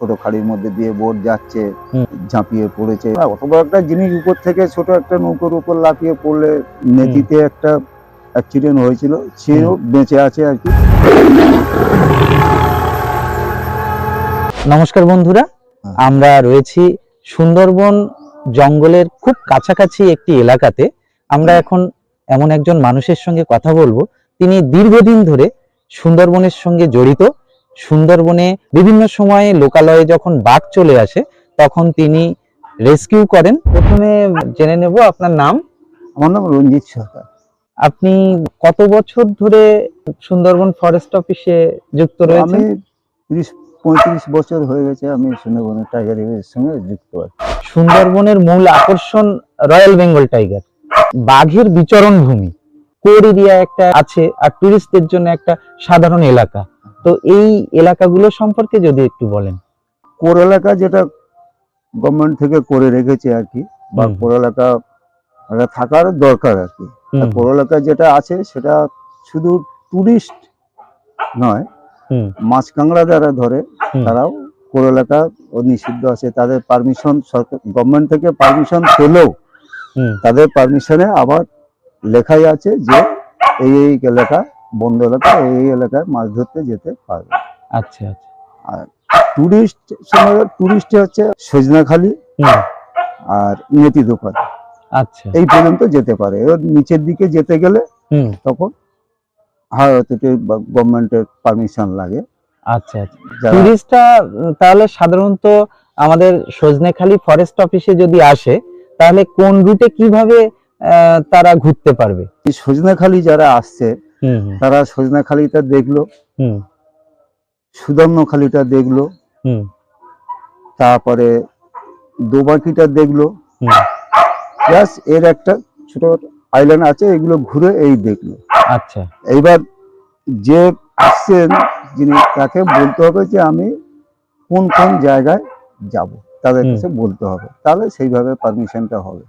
ছোট খাড়ির মধ্যে দিয়ে বোট যাচ্ছে ঝাঁপিয়ে পড়েছে। অত বড় একটা জিনিস উপর থেকে ছোট একটা নৌকোর উপর লাফিয়ে পড়লে নেতিতে একটা অ্যাক্সিডেন্ট হয়েছিল সেও বেঁচে আছে আর কি। নমস্কার বন্ধুরা হ্যাঁ। আমরা রয়েছি সুন্দরবন জঙ্গলের খুব কাছাকাছি একটি এলাকাতে। আমরা এখন এমন একজন মানুষের সঙ্গে কথা বলব। তিনি দীর্ঘদিন ধরে সুন্দরবনের সঙ্গে জড়িত। সুন্দরবনে বিভিন্ন সময়ে লোকালয়ে যখন বাঘ চলে আসে তখন তিনি রেস্কিউ করেন। প্রথমে জেনে নেব আপনার নাম। আমার নাম রঞ্জিত সরকার। আপনি কত বছর ধরে সুন্দরবন ফরেস্ট অফিসে যুক্ত আমি রয়েছেন? তিরিশ পঁয়ত্রিশ বছর হয়ে গেছে আমি সুন্দরবনের টাইগার রিজার্ভের সঙ্গে যুক্ত আছি। সুন্দরবনের মূল আকর্ষণ রয়্যাল বেঙ্গল টাইগার বাঘের বিচরণ ভূমি কোর এরিয়া একটা আছে আর টুরিস্টদের জন্য একটা সাধারণ এলাকা। তো এই এলাকাগুলো সম্পর্কে যদি একটু বলেন। কোর এলাকা যেটা গভর্নমেন্ট থেকে করে রেখেছে আর কি বা কোর এলাকা থাকার দরকার আর কি। কোর এলাকা যেটা আছে সেটা শুধু টুরিস্ট নয় মাছ কাঁকড়া যারা ধরে তারাও কোর এলাকা নিষিদ্ধ আছে। তাদের পারমিশন সরকার গভর্নমেন্ট থেকে পারমিশন পেলেও তাদের পারমিশনে আবার লেখাই আছে যে এই এই এলাকা বন্ধ এলাকা এই এলাকায় মাছ ধরতে যেতে পারবে। আচ্ছা আচ্ছা। টুরিস্ট সময় টুরিস্ট হচ্ছে সজনাখালি আর নেতি দোকান। আচ্ছা। এই পর্যন্ত যেতে পারে। এবার নিচের দিকে যেতে গেলে তখন হাওড়া গভর্নমেন্টের পারমিশন লাগে। আচ্ছা আচ্ছা। টুরিস্টরা তাহলে সাধারণত আমাদের সজনেখালি ফরেস্ট অফিসে যদি আসে তাহলে কোন রুটে কীভাবে তারা ঘুরতে পারবে? সজনাখালি যারা আসছে তারা সজনাখালিটা দেখল সুদর্ণখালিটা দেখল তারপরে দোবাকিটা দেখল। প্লাস এর একটা ছোট আইল্যান্ড আছে এগুলো ঘুরে এই দেখল। আচ্ছা। এইবার যে আসছেন যিনি তাকে বলতে হবে যে আমি কোন কোন জায়গায় যাব তাদের কাছে বলতে হবে। তাহলে সেইভাবে পারমিশনটা হবে।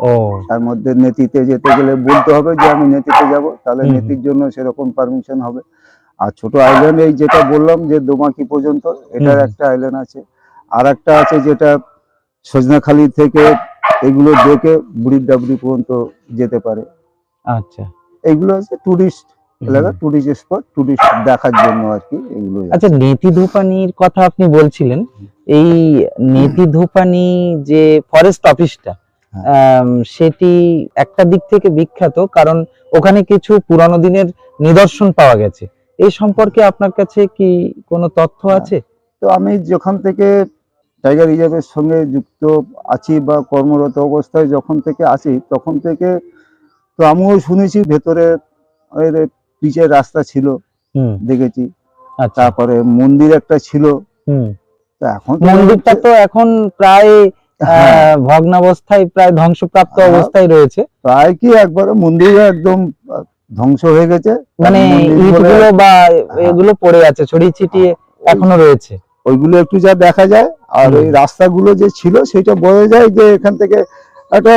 ও। তার মধ্যে নেতিতে যেতে গেলে বলতে হবে যে আমি নেতিতে যাব তাহলে নেতির জন্য সেরকম পারমিশন হবে। আর ছোট আইল্যান্ড এই যেটা বললাম যে দোমাকি পর্যন্ত এটার একটা আইল্যান্ড আছে। আর একটা আছে যেটা সজনাখালি থেকে এগুলো দেখে বুড়ির ডাবরি পর্যন্ত যেতে পারে। আচ্ছা। এগুলো আছে টুরিস্ট এলাকা টুরিস্ট স্পট টুরিস্ট দেখার জন্য আর কি এগুলো আচ্ছা নেতি ধোপানির কথা আপনি বলছিলেন এই নেতি ধোপানি যে ফরেস্ট অফিসটা সেটি একটা দিক থেকে বিখ্যাত কারণ ওখানে কিছু পুরানো দিনের নিদর্শন পাওয়া গেছে। এই সম্পর্কে আপনার কাছে কি কোনো তথ্য হ্যাঁ। আছে? তো আমি যখন থেকে টাইগার রিজার্ভের সঙ্গে যুক্ত আছি বা কর্মরত অবস্থায় যখন থেকে আছি তখন থেকে তো আমিও শুনেছি ভেতরে পিচের রাস্তা ছিল দেখেছি। আচ্ছা। তারপরে মন্দির একটা ছিল। হুম। তো এখন মন্দিরটা তো এখন প্রায় হ্যাঁ, ভগ্নাবস্থায় প্রায় ধ্বংসপ্রাপ্ত হ্যাঁ। অবস্থায় রয়েছে প্রায় কি একবারে মন্দির একদম ধ্বংস হয়ে গেছে মানে ইটগুলো বা হ্যাঁ। এগুলো পড়ে আছে ছড়িয়ে ছিটিয়ে এখনও রয়েছে ওইগুলো একটু যা দেখা যায় আর। ওই রাস্তাগুলো যে ছিল সেটা বোঝা যায় যে এখান থেকে একটা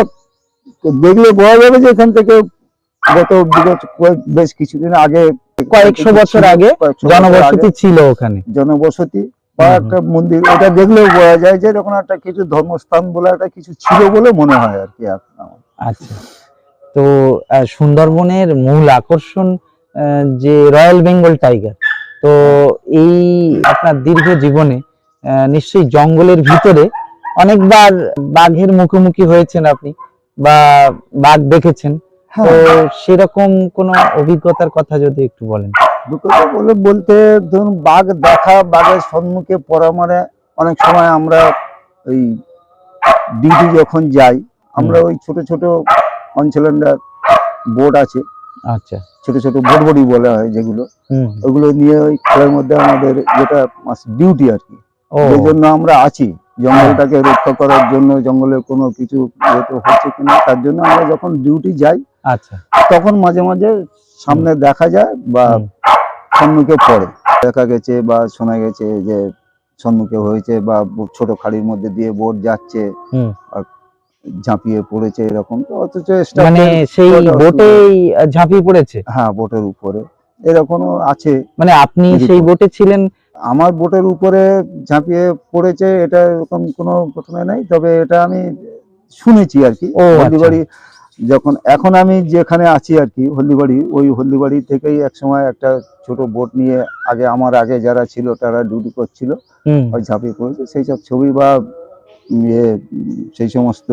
দেখলে বোঝা যাবে যে এখান থেকে গত বিগত বেশ কিছুদিন আগে কয়েকশো বছর আগে জনবসতি ছিল ওখানে জনবসতি বা একটা মন্দির ওটা দেখলেও বোঝা যায় যে এরকম একটা কিছু ধর্মস্থান বলে একটা কিছু ছিল বলে মনে হয় আর কি আচ্ছা। তো সুন্দরবনের মূল আকর্ষণ যে রয়্যাল বেঙ্গল টাইগার তো এই আপনার দীর্ঘ জীবনে আহ, নিশ্চয়ই জঙ্গলের ভিতরে অনেকবার বাঘের মুখোমুখি হয়েছেন আপনি বা বাঘ দেখেছেন। তো হ্যাঁ সেরকম কোনো অভিজ্ঞতার কথা যদি একটু বলেন। বলে বলতে ধরুন বাঘ দেখা বাঘের সম্মুখে পড়া মানে অনেক সময় আমরা ওই ডিউটি যখন যাই আমরা ওই ছোট ছোট অঞ্চলের বোট আছে। আচ্ছা। ছোট ছোট বোট বডি বলা হয় যেগুলো। ওগুলো নিয়ে ওই খেলার মধ্যে আমাদের যেটা ডিউটি আর কি। ওই জন্য আমরা আছি। জঙ্গলটাকে রক্ষা করার জন্য জঙ্গলে কোনো কিছু হচ্ছে কিনা তার জন্য আমরা যখন ডিউটি যাই আচ্ছা। তখন মাঝে মাঝে সামনে দেখা যায় বা সম্মুখে পড়ে। দেখা গেছে বা শোনা গেছে যে সম্মুখে হয়েছে বা ছোট খাড়ির মধ্যে দিয়ে বোট যাচ্ছে। ঝাঁপিয়ে পড়েছে এরকম। তো অথচ মানে সেই বোটেই ঝাঁপিয়ে পড়েছে? হ্যাঁ বোটের উপরে। এরকমও আছে। মানে আপনি সেই বোটে ছিলেন? আমার বোটের উপরে ঝাঁপিয়ে পড়েছে এটা এরকম কোনো ঘটনা নাই। তবে এটা আমি শুনেছি আর কি। হলদিবাড়ি যখন এখন আমি যেখানে আছি আর কি হলদিবাড়ি ওই হলদিবাড়ি থেকেই এক সময় একটা ছোট বোট নিয়ে আগে আমার আগে যারা ছিল তারা ডিউটি করছিল ঝাঁপিয়ে পড়েছে। সেই সব ছবি বা ইয়ে সেই সমস্ত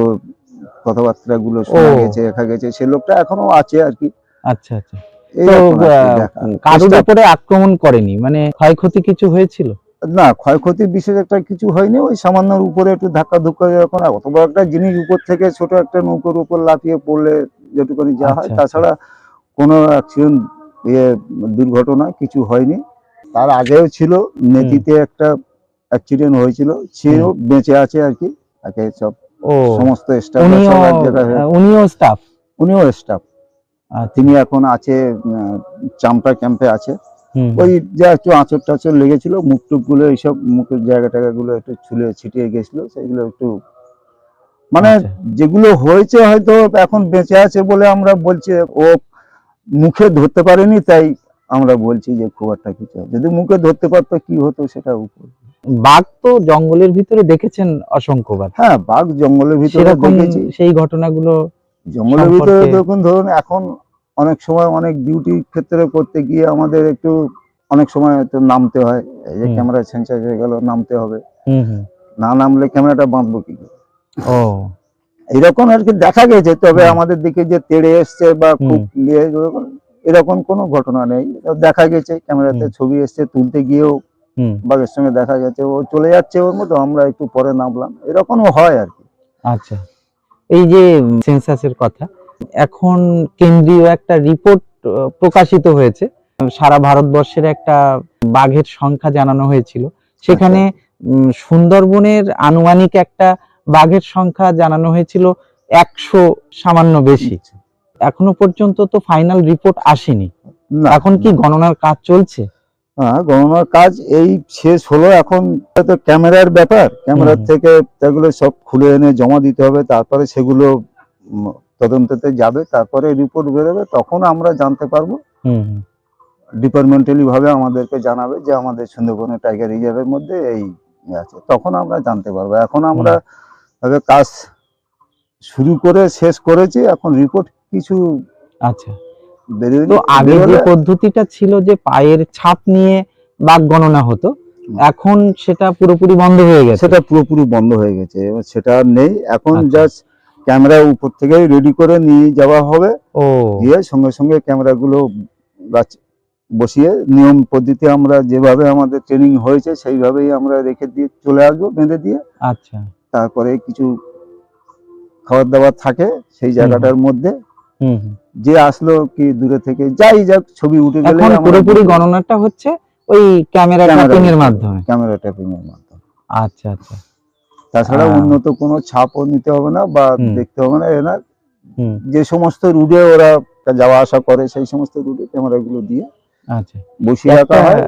কথাবার্তা গুলো শোনা গেছে দেখা গেছে সে লোকটা এখনও আছে আর কি। আচ্ছা আচ্ছা। কারোর উপরে আক্রমণ করেনি? মানে ক্ষয়ক্ষতি কিছু হয়েছিল? না ক্ষয়ক্ষতি বিশেষ একটা কিছু হয়নি ওই সামান্য উপরে একটু ধাক্কা ধুক্কা যখন অত বড় একটা জিনিস উপর থেকে ছোট একটা নৌকোর উপর লাফিয়ে পড়লে যেটুকুনি যা হয় আচ্ছা, তাছাড়া কোনো অ্যাক্সিডেন্ট ইয়ে দুর্ঘটনা কিছু হয়নি। তার আগেও ছিল নেতিতে একটা অ্যাক্সিডেন্ট হয়েছিল সেও বেঁচে আছে আর কি তাকে সব সমস্ত স্টাফ উনিও স্টাফ উনিও স্টাফ তিনি এখন আছে চাম্পা ক্যাম্পে আছে। ওই যা একটু আঁচড় টাচড় লেগেছিল মুখ টুকগুলো এইসব মুখের জায়গা টায়গা গুলো একটু ছুলে ছিটিয়ে গেছিল সেগুলো একটু মানে আচ্ছা। যেগুলো হয়েছে হয়তো এখন বেঁচে আছে বলে আমরা বলছি ও মুখে ধরতে পারেনি তাই আমরা বলছি যে খুব একটা কিছু যদি মুখে ধরতে পারতো কি হতো সেটা উপর। বাঘ তো জঙ্গলের ভিতরে দেখেছেন অসংখ্যবার। হ্যাঁ বাঘ জঙ্গলের ভিতরে দেখেছি। সেই ঘটনাগুলো জঙ্গলের ভিতরে দেখুন ধরুন এখন অনেক সময় অনেক ডিউটি ক্ষেত্রে করতে গিয়ে আমাদের একটু অনেক সময় নামতে হয়। এই যে ক্যামেরা সেন্সার হয়ে গেল নামতে হবে। না নামলে ক্যামেরাটা বাঁধবো কি? ও। এরকম আর কি দেখা গেছে তবে আমাদের দিকে যে তেড়ে এসছে বা খুব ইয়ে এরকম- কোনো ঘটনা নেই। দেখা গেছে ক্যামেরাতে। ছবি এসছে তুলতে গিয়েও হুম। বাঘের সঙ্গে দেখা গেছে ও চলে যাচ্ছে ওর মতো আমরা একটু পরে নামলাম। এরকমও হয় আর কি। আচ্ছা। এই যে সেন্সাসের কথা এখন কেন্দ্রীয় একটা রিপোর্ট প্রকাশিত হয়েছে। সারা ভারতবর্ষের একটা বাঘের সংখ্যা জানানো হয়েছিল। সেখানে সুন্দরবনের আনুমানিক একটা বাঘের সংখ্যা জানানো হয়েছিল একশো সামান্য বেশি। এখনও পর্যন্ত তো ফাইনাল রিপোর্ট আসেনি। এখন কি গণনার কাজ চলছে? গণনার কাজ এই শেষ হলো। এখন তো ক্যামেরার ব্যাপার। ক্যামেরার থেকে সেগুলো সব খুলে এনে জমা দিতে হবে। তারপরে সেগুলো তদন্ততে যাবে তারপরে রিপোর্ট বেরোবে তখন আমরা জানতে পারব। ডিপার্টমেন্টালি ভাবে আমাদেরকে জানাবে যে আমাদের সুন্দরবনের টাইগার রিজার্ভের মধ্যে এই ইয়ে আছে। তখন আমরা জানতে পারব। এখন আমরা কাজ শুরু করে শেষ করেছি এখন রিপোর্ট কিছু আচ্ছা। তো আগে যে পদ্ধতিটা ছিল যে পায়ের ছাপ নিয়ে বাঘ গণনা হতো এখন সেটা পুরোপুরি বন্ধ হয়ে গেছে? সেটা পুরোপুরি বন্ধ হয়ে গেছে সেটা নেই। এখন আচ্ছা। জাস্ট ক্যামেরা উপর থেকে রেডি করে নিয়ে যাওয়া হবে। ও। দিয়ে সঙ্গে সঙ্গে ক্যামেরাগুলো বসিয়ে নিয়ম পদ্ধতি আমরা যেভাবে আমাদের ট্রেনিং হয়েছে সেইভাবেই আমরা রেখে দিয়ে চলে আসব বেঁধে দিয়ে। আচ্ছা। তারপরে কিছু খাবার দাবার থাকে সেই জায়গাটার মধ্যে। যে আসলো কি দূরে থেকে যাই যাক ছবি উঠে গেলে পুরোপুরি গণনাটা হচ্ছে ওই ক্যামেরা ট্র্যাকিং এর মাধ্যমে। ক্যামেরা ট্যাপিং এর মাধ্যমে। আচ্ছা আচ্ছা। তাছাড়া উন্নত কোনো ছাপও নিতে হবে না বা দেখতে হবে না এরা যে সমস্ত রুটে ওরা যাওয়া আসা করে সেই সমস্ত রুটে ক্যামেরাগুলো দিয়ে আচ্ছা। বসিয়ে রাখা হয়।